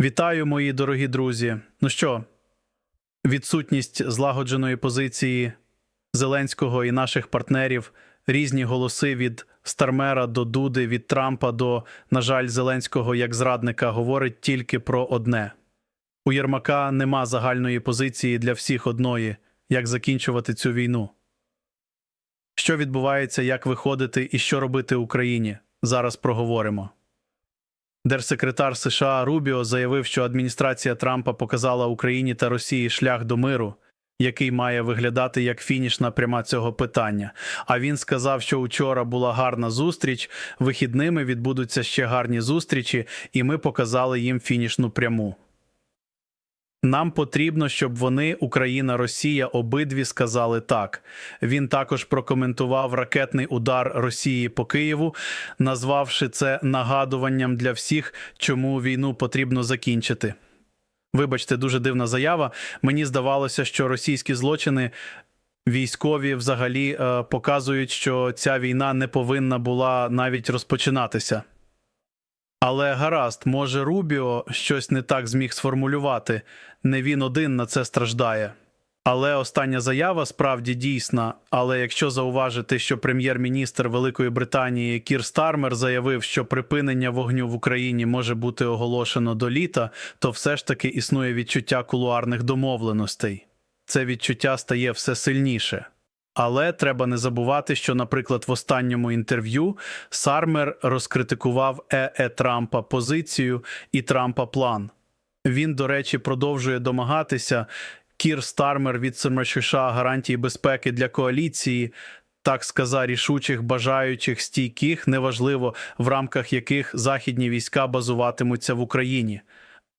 Вітаю, мої дорогі друзі. Ну що, відсутність злагодженої позиції Зеленського і наших партнерів, різні голоси від Стармера до Дуди, від Трампа до, на жаль, Зеленського як зрадника говорить тільки про одне: у Єрмака нема загальної позиції для всіх одної, як закінчувати цю війну. Що відбувається, як виходити і що робити Україні? Зараз проговоримо. Держсекретар США Рубіо заявив, що адміністрація Трампа показала Україні та Росії шлях до миру, який має виглядати як фінішна пряма цього питання. А він сказав, що учора була гарна зустріч, вихідними відбудуться ще гарні зустрічі, і ми показали їм фінішну пряму. Нам потрібно, щоб вони, Україна, Росія, обидві сказали так. Він також прокоментував ракетний удар Росії по Києву, назвавши це нагадуванням для всіх, чому війну потрібно закінчити. Вибачте, дуже дивна заява. Мені здавалося, що російські злочини військові взагалі е, показують, що ця війна не повинна була навіть розпочинатися. Але гаразд, може, Рубіо щось не так зміг сформулювати, не він один на це страждає. Але остання заява справді дійсна. Але якщо зауважити, що прем'єр-міністр Великої Британії Кір Стармер заявив, що припинення вогню в Україні може бути оголошено до літа, то все ж таки існує відчуття кулуарних домовленостей. Це відчуття стає все сильніше. Але треба не забувати, що, наприклад, в останньому інтерв'ю Сармер розкритикував ЕЕ Трампа позицію і Трампа план. Він, до речі, продовжує домагатися. Кір Стармер від США гарантії безпеки для коаліції, так сказа, рішучих, бажаючих, стійких, неважливо, в рамках яких західні війська базуватимуться в Україні.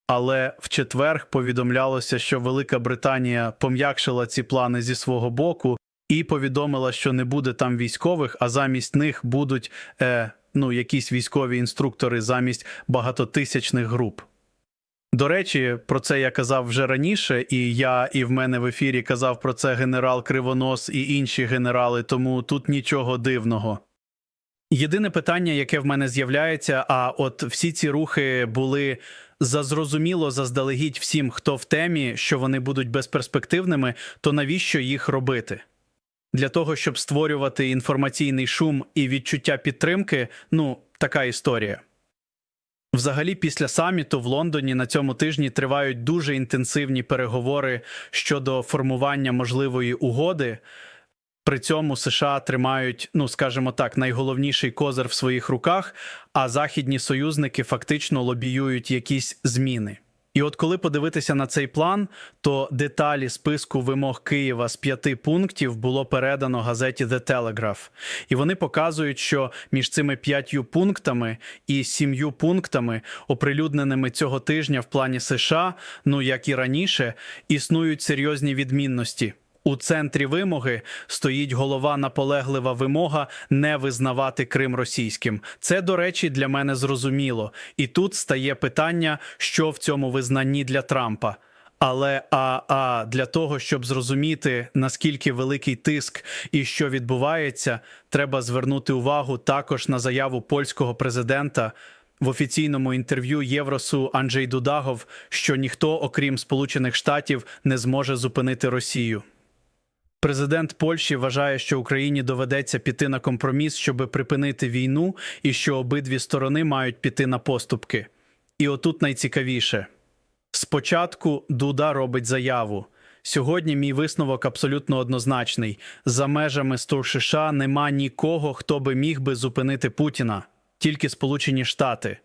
Але в четверг повідомлялося, що Велика Британія пом'якшила ці плани зі свого боку і повідомила, що не буде там військових, а замість них будуть е, ну, якісь військові інструктори замість багатотисячних груп. До речі, про це я казав вже раніше, і я і в мене в ефірі казав про це генерал Кривонос і інші генерали, тому тут нічого дивного. Єдине питання, яке в мене з'являється, а от всі ці рухи були зазрозуміло заздалегідь всім, хто в темі, що вони будуть безперспективними, то навіщо їх робити? Для того, щоб створювати інформаційний шум і відчуття підтримки, ну, така історія. Взагалі, після саміту в Лондоні на цьому тижні тривають дуже інтенсивні переговори щодо формування можливої угоди. При цьому США тримають, ну скажімо так, найголовніший козир в своїх руках, а західні союзники фактично лобіюють якісь зміни. І от коли подивитися на цей план, то деталі списку вимог Києва з п'яти пунктів було передано газеті The Telegraph. І вони показують, що між цими п'ятью пунктами і сім'ю пунктами, оприлюдненими цього тижня в плані США, ну як і раніше, існують серйозні відмінності. У центрі вимоги стоїть голова наполеглива вимога не визнавати Крим російським. Це, до речі, для мене зрозуміло. І тут стає питання, що в цьому визнанні для Трампа. Але а, а для того, щоб зрозуміти наскільки великий тиск і що відбувається, треба звернути увагу також на заяву польського президента в офіційному інтерв'ю Євросу Анджей Дудагов, що ніхто, окрім Сполучених Штатів, не зможе зупинити Росію. Президент Польщі вважає, що Україні доведеться піти на компроміс, щоб припинити війну, і що обидві сторони мають піти на поступки. І отут найцікавіше. Спочатку Дуда робить заяву. Сьогодні мій висновок абсолютно однозначний: за межами СТО США нема нікого, хто би міг би зупинити Путіна, тільки Сполучені Штати.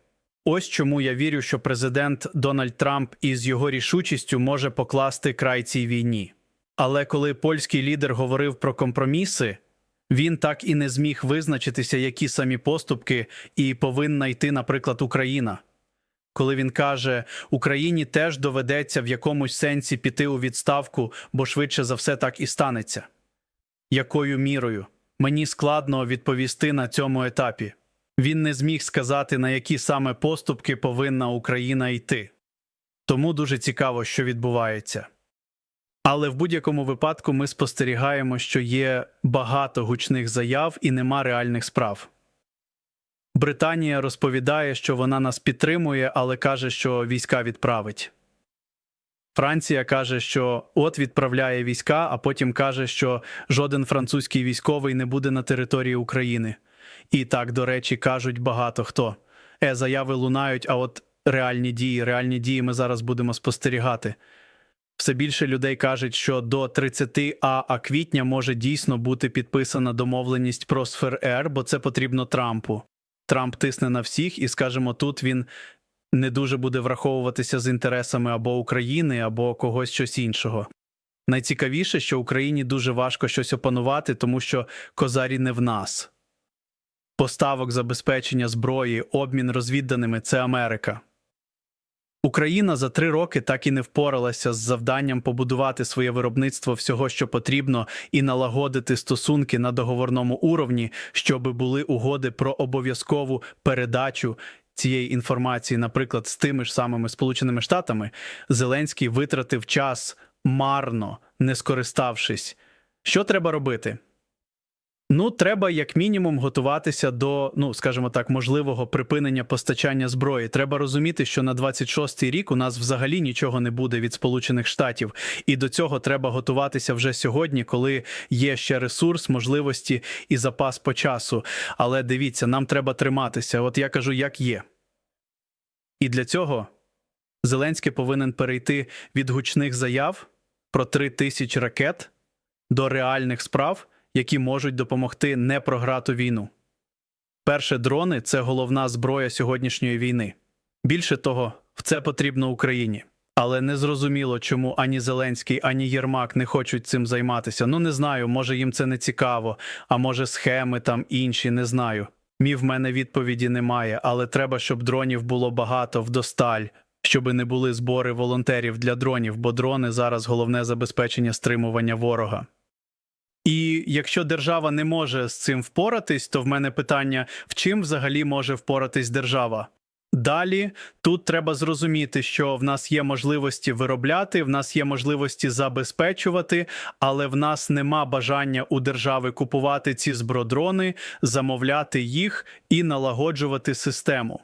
Ось чому я вірю, що президент Дональд Трамп із його рішучістю може покласти край цій війні. Але коли польський лідер говорив про компроміси, він так і не зміг визначитися, які самі поступки і повинна йти, наприклад, Україна. Коли він каже, Україні теж доведеться в якомусь сенсі піти у відставку, бо швидше за все так і станеться. Якою мірою? Мені складно відповісти на цьому етапі. Він не зміг сказати, на які саме поступки повинна Україна йти. Тому дуже цікаво, що відбувається. Але в будь-якому випадку ми спостерігаємо, що є багато гучних заяв і нема реальних справ. Британія розповідає, що вона нас підтримує, але каже, що війська відправить. Франція каже, що от відправляє війська, а потім каже, що жоден французький військовий не буде на території України. І так, до речі, кажуть багато хто. Е, заяви лунають, а от реальні дії, реальні дії ми зараз будемо спостерігати. Все більше людей кажуть, що до 30 а, квітня може дійсно бути підписана домовленість про сфер Р, бо це потрібно Трампу. Трамп тисне на всіх, і скажімо, тут він не дуже буде враховуватися з інтересами або України, або когось щось іншого. Найцікавіше, що Україні дуже важко щось опанувати, тому що козарі не в нас. Поставок забезпечення зброї, обмін розвідданими це Америка. Україна за три роки так і не впоралася з завданням побудувати своє виробництво всього, що потрібно, і налагодити стосунки на договорному уровні, щоб були угоди про обов'язкову передачу цієї інформації, наприклад, з тими ж самими Сполученими Штатами. Зеленський витратив час марно, не скориставшись. Що треба робити? Ну, треба як мінімум готуватися до, ну скажімо так, можливого припинення постачання зброї. Треба розуміти, що на 26-й рік у нас взагалі нічого не буде від Сполучених Штатів, і до цього треба готуватися вже сьогодні, коли є ще ресурс, можливості і запас по часу. Але дивіться, нам треба триматися. От я кажу, як є. І для цього Зеленський повинен перейти від гучних заяв про 3 тисячі ракет до реальних справ які можуть допомогти не програти війну. Перше дрони це головна зброя сьогоднішньої війни. Більше того, в це потрібно Україні. Але не зрозуміло, чому ані Зеленський, ані Єрмак не хочуть цим займатися. Ну не знаю, може їм це не цікаво, а може схеми там інші, не знаю. Мі в мене відповіді немає, але треба, щоб дронів було багато вдосталь, щоби не були збори волонтерів для дронів, бо дрони зараз головне забезпечення стримування ворога. І якщо держава не може з цим впоратись, то в мене питання: в чим взагалі може впоратись держава? Далі тут треба зрозуміти, що в нас є можливості виробляти, в нас є можливості забезпечувати, але в нас нема бажання у держави купувати ці збродрони, замовляти їх і налагоджувати систему.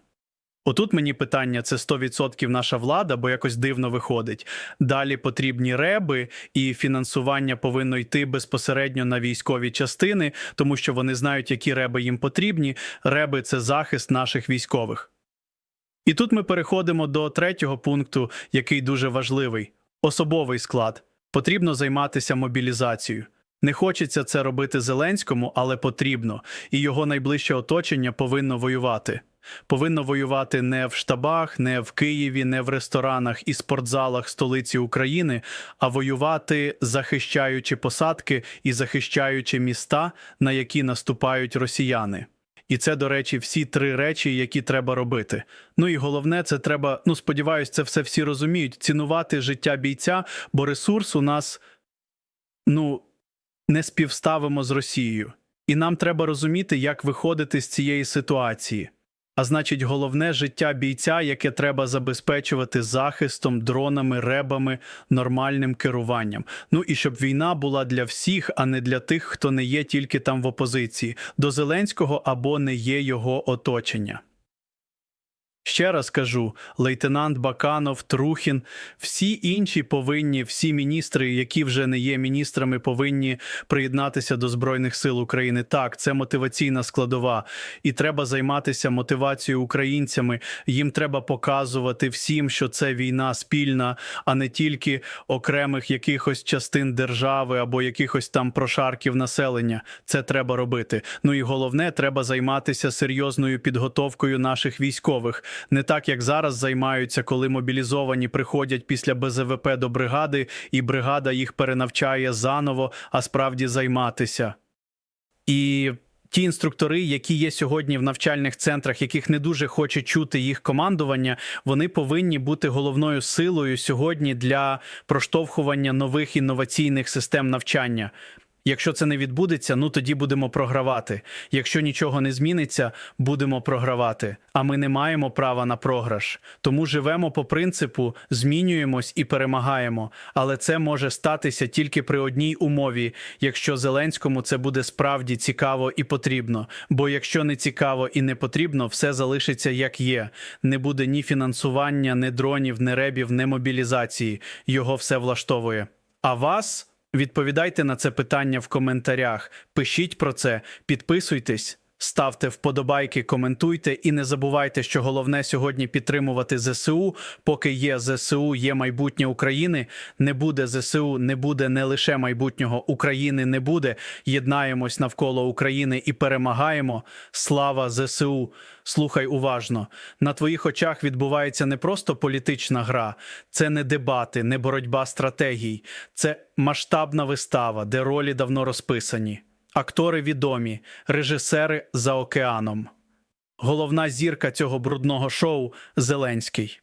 Отут мені питання це 100% наша влада, бо якось дивно виходить. Далі потрібні реби, і фінансування повинно йти безпосередньо на військові частини, тому що вони знають, які реби їм потрібні. Реби це захист наших військових. І тут ми переходимо до третього пункту, який дуже важливий: особовий склад. Потрібно займатися мобілізацією. Не хочеться це робити Зеленському, але потрібно, і його найближче оточення повинно воювати повинно воювати не в штабах, не в Києві, не в ресторанах і спортзалах столиці України, а воювати, захищаючи посадки і захищаючи міста, на які наступають росіяни. І це, до речі, всі три речі, які треба робити. Ну і головне, це треба. Ну сподіваюсь, це все всі розуміють. Цінувати життя бійця, бо ресурс у нас ну не співставимо з Росією. І нам треба розуміти, як виходити з цієї ситуації а значить, головне життя бійця, яке треба забезпечувати захистом, дронами, ребами, нормальним керуванням. Ну і щоб війна була для всіх, а не для тих, хто не є тільки там в опозиції, до Зеленського або не є його оточення. Ще раз кажу: лейтенант Баканов, Трухін, всі інші повинні, всі міністри, які вже не є міністрами, повинні приєднатися до Збройних сил України. Так, це мотиваційна складова, і треба займатися мотивацією українцями. Їм треба показувати всім, що це війна спільна, а не тільки окремих якихось частин держави або якихось там прошарків населення. Це треба робити. Ну і головне, треба займатися серйозною підготовкою наших військових не так як зараз займаються, коли мобілізовані приходять після БЗВП до бригади, і бригада їх перенавчає заново, а справді займатися. І ті інструктори, які є сьогодні в навчальних центрах, яких не дуже хоче чути їх командування, вони повинні бути головною силою сьогодні для проштовхування нових інноваційних систем навчання. Якщо це не відбудеться, ну тоді будемо програвати. Якщо нічого не зміниться, будемо програвати. А ми не маємо права на програш. Тому живемо по принципу, змінюємось і перемагаємо. Але це може статися тільки при одній умові, якщо Зеленському це буде справді цікаво і потрібно. Бо якщо не цікаво і не потрібно, все залишиться як є. Не буде ні фінансування, ні дронів, ні ребів, ні мобілізації. Його все влаштовує. А вас відповідайте на це питання в коментарях. Пишіть про це, підписуйтесь. Ставте вподобайки, коментуйте і не забувайте, що головне сьогодні підтримувати ЗСУ. Поки є ЗСУ, є майбутнє України. Не буде ЗСУ, не буде не лише майбутнього України. Не буде. Єднаємось навколо України і перемагаємо. Слава ЗСУ! Слухай уважно. На твоїх очах відбувається не просто політична гра, це не дебати, не боротьба стратегій, це масштабна вистава, де ролі давно розписані. Актори відомі, режисери за океаном. Головна зірка цього брудного шоу Зеленський.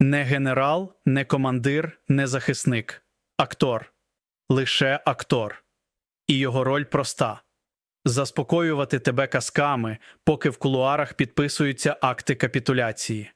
Не генерал, не командир, не захисник. Актор. Лише актор. І його роль проста заспокоювати тебе казками, поки в кулуарах підписуються акти капітуляції.